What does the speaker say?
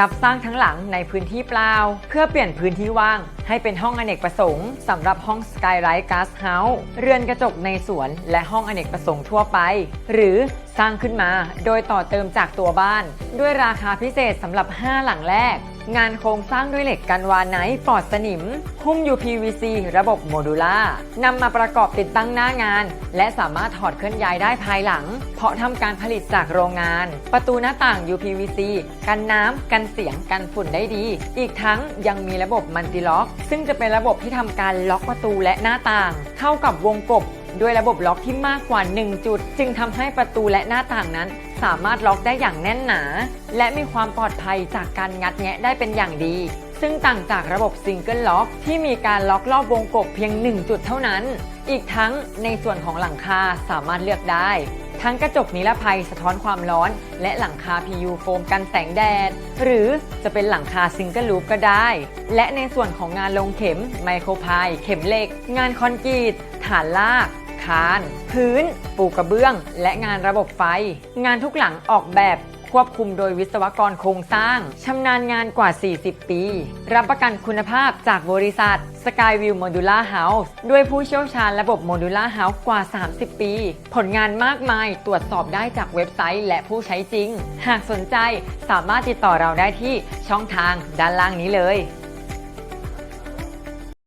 รับสร้างทั้งหลังในพื้นที่เปล่า เพื่อเปลี่ยนพื้นที่ว่าง ให้เป็นห้องอเนกประสงค์สำหรับห้อง Skylight Guest House เรือนกระจกในสวนและห้องอเนกประสงค์ทั่วไป หรือสร้างขึ้นมาโดยต่อเติมจากตัวบ้าน ด้วยราคาพิเศษสำหรับ 5 หลังแรก งานโครงสร้างด้วยเหล็กกันวานไนท์ปลอดสนิม หุ้ม UPVC ระบบโมดูล่านำมาประกอบติดตั้งหน้างาน และสามารถถอดเคลื่อนย้ายได้ภายหลัง เพราะทำการผลิตจากโรงงาน ประตูหน้าต่าง UPVC กันน้ำกันเสียงกันฝุ่นได้ดี อีกทั้งยังมีระบบมัลติล็อกซึ่งจะเป็นระบบที่ทำการล็อกประตูและหน้าต่าง เข้ากับวงกบด้วยระบบล็อกที่มากกว่า 1 จุด จึงทำให้ประตูและหน้าต่างนั้น สามารถล็อกได้อย่างแน่นหนา และมีความปลอดภัยจากการงัดแงะได้เป็นอย่างดี ซึ่งต่างจากระบบซิงเกิลล็อกที่มีการล็อกรอบวงกบเพียง 1 จุดเท่านั้น อีกทั้งในส่วนของหลังคาสามารถเลือกได้ ทั้งกระจกนิรภัยสะท้อนความร้อน และหลังคา PU โฟมกันแสงแดด หรือจะเป็นหลังคาซิงเกิลลูปก็ได้ และในส่วนของงานลงเข็ม ไมโครพาย เข็มเหล็ก งานคอนกรีต ฐานลาก คาน พื้น ปูกระเบื้อง และงานระบบไฟ งานทุกหลังออกแบบ ควบคุมโดยวิศวกรโครงสร้าง ชำนาญงานกว่า 40 ปี รับประกันคุณภาพจากบริษัท Skyview Modular House ด้วยผู้เชี่ยวชาญระบบ Modular House กว่า 30 ปี ผลงานมากมายตรวจสอบได้จากเว็บไซต์และผู้ใช้จริง หากสนใจสามารถติดต่อเราได้ที่ช่องทางด้านล่างนี้เลย